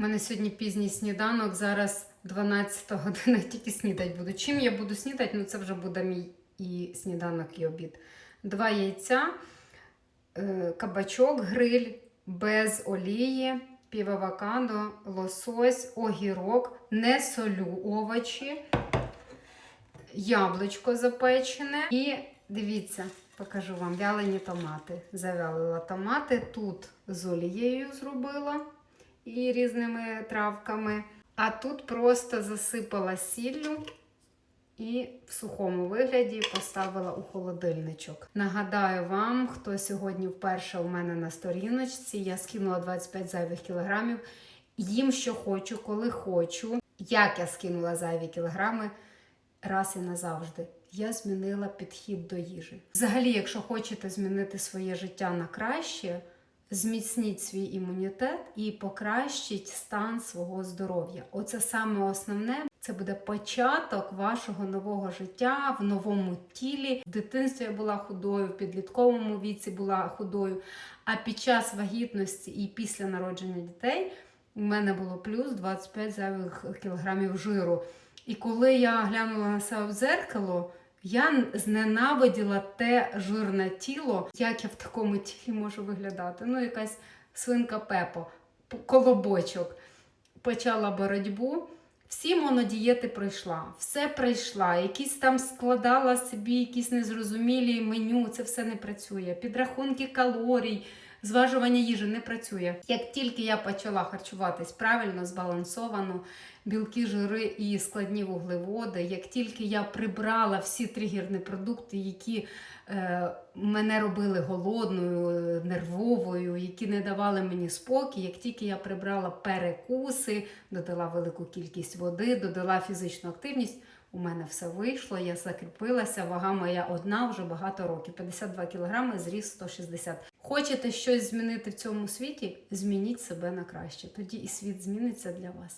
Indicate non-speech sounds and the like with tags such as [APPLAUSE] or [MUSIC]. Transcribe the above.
У мене сьогодні пізній сніданок, зараз 12 година, [LAUGHS] тільки снідати буду. Чим я буду снідати? Ну це вже буде мій і сніданок, і обід. Два яйця, е, кабачок, гриль без олії, пів авокадо, лосось, огірок, не солю овочі, яблучко запечене. І дивіться, покажу вам вялені томати. Завялила томати. Тут з олією зробила і різними травками. А тут просто засипала сіллю і в сухому вигляді поставила у холодильничок. Нагадаю вам, хто сьогодні вперше у мене на сторіночці, я скинула 25 зайвих кілограмів. Їм що хочу, коли хочу. Як я скинула зайві кілограми раз і назавжди. Я змінила підхід до їжі. Взагалі, якщо хочете змінити своє життя на краще, зміцніть свій імунітет і покращіть стан свого здоров'я. Оце саме основне. Це буде початок вашого нового життя в новому тілі. В дитинстві я була худою, в підлітковому віці була худою. А під час вагітності і після народження дітей у мене було плюс 25 зайвих кілограмів жиру. І коли я глянула на себе в дзеркало, я зненавиділа те жирне тіло, як я в такому тілі можу виглядати. Ну, якась свинка Пепо, колобочок. Почала боротьбу. Всі монодієти пройшла, все пройшла, якісь там складала собі якісь незрозумілі меню, це все не працює. Підрахунки калорій, зважування їжі не працює. Як тільки я почала харчуватись правильно, збалансовано, білки, жири і складні вуглеводи, як тільки я прибрала всі тригерні продукти, які е, мене робили голодною, нервовою, які не давали мені спокій, як тільки я прибрала перекуси, додала велику кількість води, додала фізичну активність. У мене все вийшло, я закріпилася, вага моя одна вже багато років. 52 кілограми, зріс 160. Хочете щось змінити в цьому світі? Змініть себе на краще. Тоді і світ зміниться для вас.